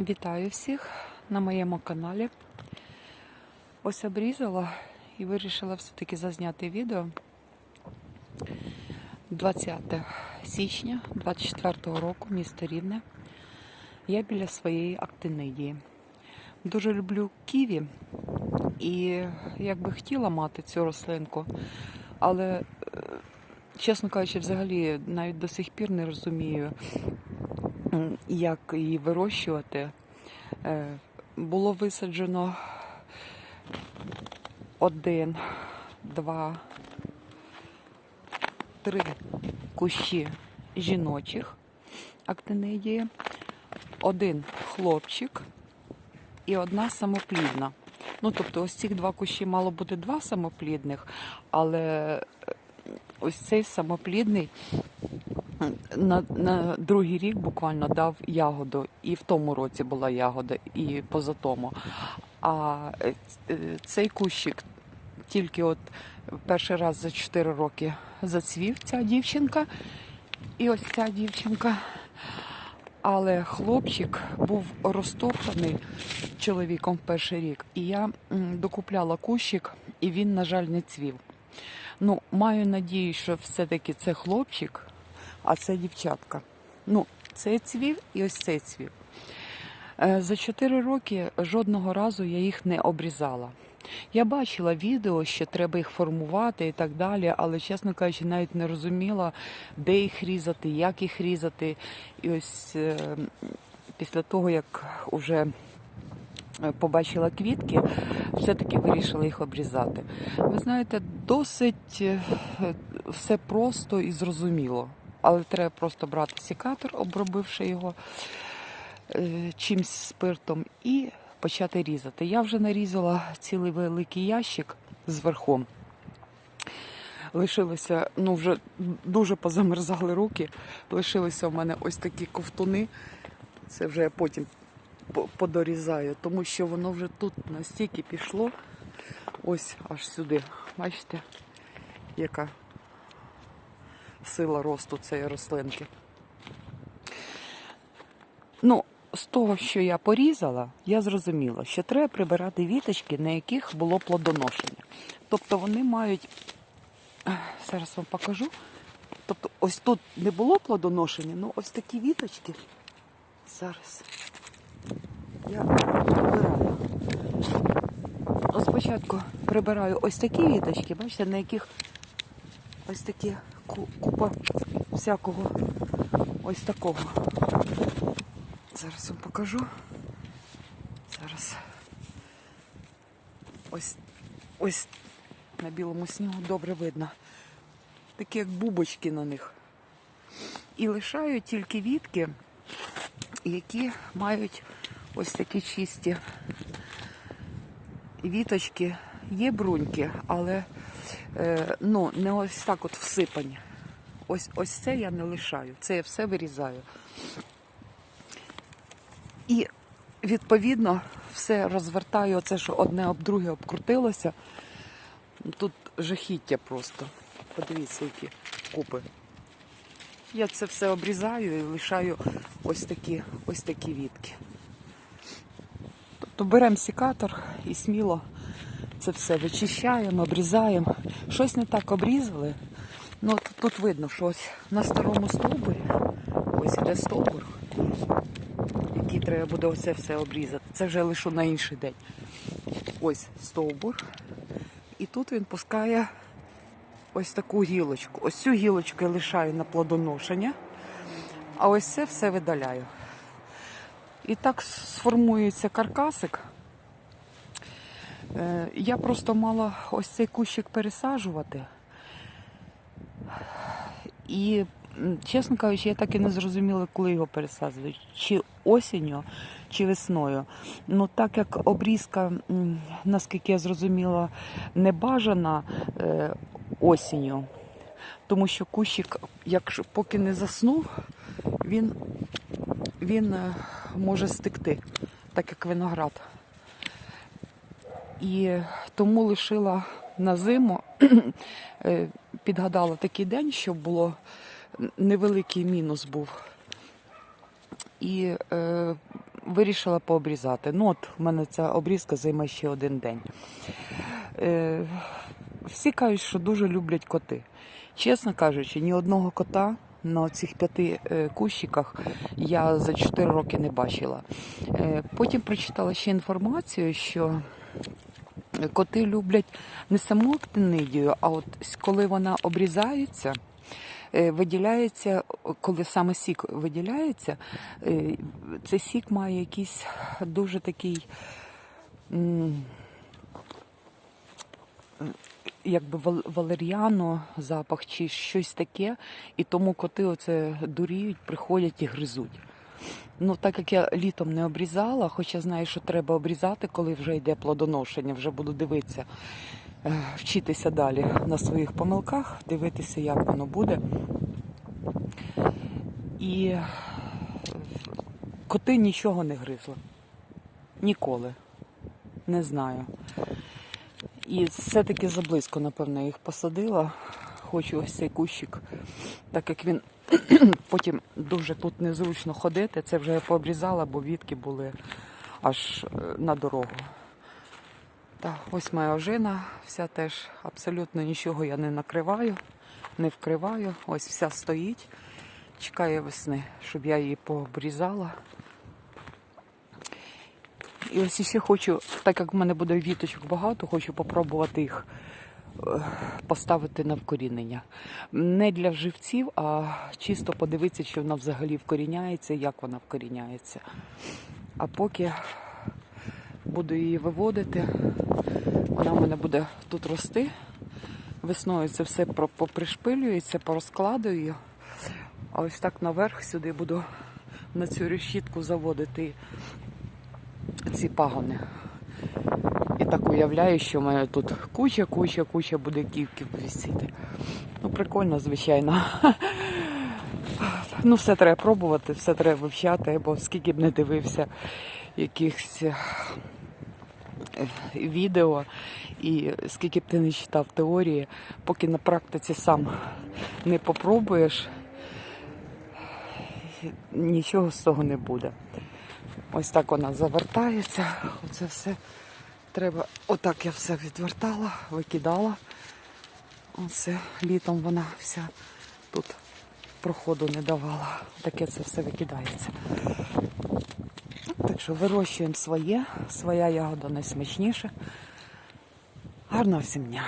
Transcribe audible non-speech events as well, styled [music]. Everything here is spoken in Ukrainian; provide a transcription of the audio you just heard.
Вітаю всіх на моєму каналі. Ось обрізала і вирішила все-таки зазняти відео 20 січня 24 року, місто Рівне. Я біля своєї актинидії. Дуже люблю ківі і як би хотіла мати цю рослинку, але, е, чесно кажучи, взагалі навіть до сих пір не розумію, як її вирощувати. Е, Було висаджено один, два, три кущі жіночих актинидії, один хлопчик і одна самоплідна. Ну, тобто, ось цих два кущі мало бути два самоплідних, але ось цей самоплідний на, на другий рік буквально дав ягоду. І в тому році була ягода, і поза тому. А е, е, цей кущик тільки от перший раз за 4 роки зацвів ця дівчинка. І ось ця дівчинка. Але хлопчик був розтоптаний чоловіком в перший рік. І я докупляла кущик, і він, на жаль, не цвів. Ну, маю надію, що все-таки це хлопчик, а це дівчатка. Ну, цей цвів і ось цей цвів. Е, За 4 роки жодного разу я їх не обрізала. Я бачила відео, що треба їх формувати і так далі, але, чесно кажучи, навіть не розуміла, де їх різати, як їх різати. І ось е, після того, як вже е, побачила квітки, все-таки вирішила їх обрізати. Ви знаєте, досить все просто і зрозуміло. Але треба просто брати сікатор, обробивши його е, чимсь спиртом, і почати різати. Я вже нарізала цілий великий ящик з верхом. Лишилося, ну вже дуже позамерзали руки. Лишилися в мене ось такі ковтуни. Це вже я потім подорізаю, тому що воно вже тут настільки пішло. Ось аж сюди. Бачите, яка сила росту цієї рослинки. Ну, з того, що я порізала, я зрозуміла, що треба прибирати віточки, на яких було плодоношення. Тобто вони мають. Зараз вам покажу. Тобто, ось тут не було плодоношення, ну ось такі віточки. Зараз я прибираю. Спочатку прибираю ось такі віточки, бачите, на яких ось такі купа всякого ось такого. Зараз вам покажу. Зараз. Ось ось на білому снігу добре видно. Такі як бубочки на них. І лишаю тільки вітки, які мають ось такі чисті віточки. Є бруньки, але ну, не ось так от всипані. Ось, ось це я не лишаю. Це я все вирізаю. І відповідно все розвертаю, оце, що одне об друге обкрутилося. Тут жахіття просто. Подивіться, які купи. Я це все обрізаю і лишаю ось такі, ось такі вітки. Тобто беремо секатор і сміло це все вичищаємо, обрізаємо. Щось не так обрізали. Ну, тут видно, що ось на старому стовбурі, ось іде стовбур, який треба буде оце все обрізати. Це вже лишу на інший день. Ось стовбур. І тут він пускає ось таку гілочку. Ось цю гілочку я лишаю на плодоношення, а ось це все видаляю. І так сформується каркасик. Е, Я просто мала ось цей кущик пересаджувати. І, чесно кажучи, я так і не зрозуміла, коли його пересаджують. Чи осінню, чи весною. Ну, так як обрізка, наскільки я зрозуміла, не бажана е, осінню, тому що кущик, якщо поки не заснув, він, він е, може стекти, так як виноград. І тому лишила на зиму, [clears throat] е, підгадала такий день, щоб було невеликий мінус був. І е, вирішила пообрізати. Ну, от в мене ця обрізка займе ще один день. Е, всі кажуть, що дуже люблять коти. Чесно кажучи, ні одного кота на цих п'яти е, кущиках я за 4 роки не бачила. Е, потім прочитала ще інформацію, що коти люблять не саму актинидію, а от коли вона обрізається. е, Виділяється, коли саме сік виділяється, е, цей сік має якийсь дуже такий якби вал- валеріано запах чи щось таке, і тому коти оце дуріють, приходять і гризуть. Ну, так як я літом не обрізала, хоча знаю, що треба обрізати, коли вже йде плодоношення, вже буду дивитися, е, вчитися далі на своїх помилках, дивитися, як воно буде. І коти нічого не гризли. Ніколи. Не знаю. І все-таки заблизько, напевно, їх посадила. Хочу ось цей кущик, так як він [clears throat] потім дуже тут незручно ходити. Це вже я пообрізала, бо вітки були аж е, на дорогу. Так, ось моя ожина, вся теж абсолютно нічого я не накриваю, не вкриваю. Ось вся стоїть, чекає весни, щоб я її пообрізала. І ось ще хочу, так як в мене буде віточок багато, хочу попробувати їх поставити на вкорінення. Не для живців, а чисто подивитися, чи вона взагалі вкоріняється, як вона вкоріняється. А поки буду її виводити, вона в мене буде тут рости. Весною це все попришпилюється, порозкладую. А ось так наверх сюди буду на цю решітку заводити ці пагони. І так уявляю, що в мене тут куча, куча, куча буде ківків висіти. Ну, прикольно, звичайно. [laughs] Ну, все треба пробувати, все треба вивчати, бо скільки б не дивився якихось е, відео, і скільки б ти не читав теорії, поки на практиці сам не попробуєш, нічого з того не буде. Ось так вона завертається. Оце все треба. Отак я все відвертала, викидала. Оце літом вона вся тут проходу не давала. Таке це все викидається. Так що вирощуємо своє, своя ягода найсмачніша. Гарного всім дня!